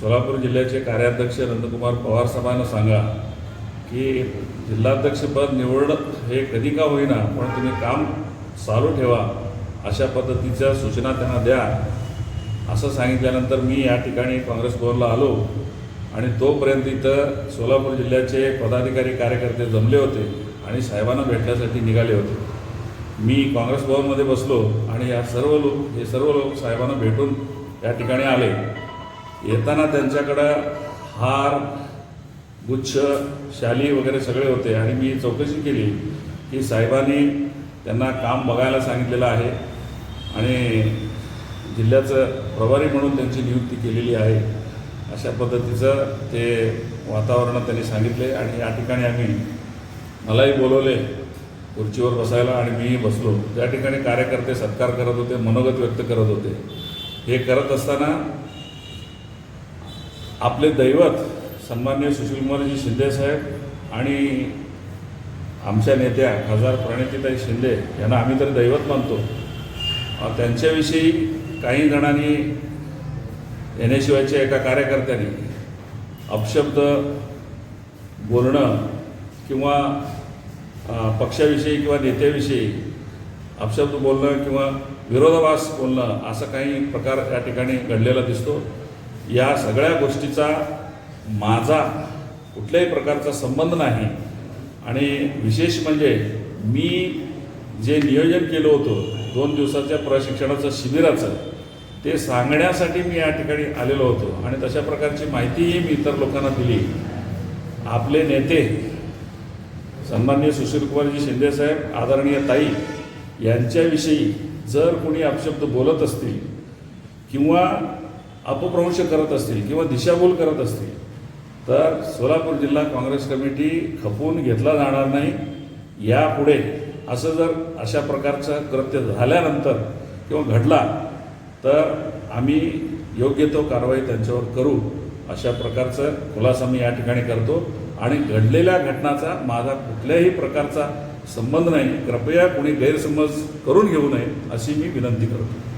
सोलापूर जिल्ह्याचे कार्याध्यक्ष नंदकुमार पवार साहेबांना सांगा की जिल्हाध्यक्षपद निवड हे कधी का होईना पण तुम्ही काम चालू ठेवा अशा पद्धतीच्या सूचना त्यांना द्या. असं सांगितल्यानंतर मी या ठिकाणी काँग्रेस भवनला आलो आणि तोपर्यंत इथं सोलापूर जिल्ह्याचे पदाधिकारी कार्यकर्ते जमले होते आणि साहेबांना भेटण्यासाठी निघाले होते. मी काँग्रेस भवनमध्ये बसलो आणि या सर्व लोक हे सर्व लोक साहेबांना भेटून या ठिकाणी आले. येताना त्यांच्याकडं हार गुच्छ शाली वगैरे सगळे होते. आणि मी चौकशी केली की साहेबांनी त्यांना काम बघायला सांगितलेलं आहे. आणि जिल्ह्याचं प्रभारी म्हणून त्यांची नियुक्ती केलेली आहे. अशा पद्धतीचं ते वातावरण त्यांनी सांगितले. आणि या ठिकाणी आम्ही मलाही बोलवले खुर्चीवर बसायला आणि मीही बसलो. त्या ठिकाणी कार्यकर्ते सत्कार करत होते मनोगत व्यक्त करत होते हे करत असताना आपले दैवत सन्मान्य सुशीलकुमारजी शिंदे साहेब आणि आमच्या नेत्या खासदार प्रणितीताई शिंदे यांना आम्ही तर दैवत मानतो. त्यांच्याविषयी काही जणांनी एन एस वायच्या एका कार्यकर्त्यांनी अपशब्द बोलणं किंवा पक्षाविषयी किंवा नेत्याविषयी अपशब्द बोलणं किंवा विरोधाभास बोलणं असं काही प्रकार या ठिकाणी घडलेला दिसतो. या सगळ्या गोष्टीचा माझा कुठल्याही प्रकारचा संबंध नाही. आणि विशेष म्हणजे मी जे नियोजन केलं होतं दोन दिवसाच्या प्रशिक्षणाचं शिबिराचं ते सांगण्यासाठी मी या ठिकाणी आलेलो होतो. आणि तशा प्रकारची माहितीही मी इतर लोकांना दिली. आपले नेते सन्मान्य सुशीलकुमारजी शिंदेसाहेब आदरणीय ताई यांच्याविषयी जर कोणी अपशब्द बोलत असतील किंवा अपभ्रंश करत असतील किंवा दिशाभूल करत असतील तर सोलापूर जिल्हा काँग्रेस कमिटी खपवून घेतला जाणार नाही. यापुढे असं जर अशा प्रकारचं कृत्य झाल्यानंतर किंवा घडला तर आम्ही योग्य तो कारवाई त्यांच्यावर करू अशा प्रकारचं खुलासा मी या ठिकाणी करतो. आणि घडलेल्या घटनाचा माझा कुठल्याही प्रकारचा संबंध नाही. कृपया कोणी गैरसमज करून घेऊ नये अशी मी विनंती करतो.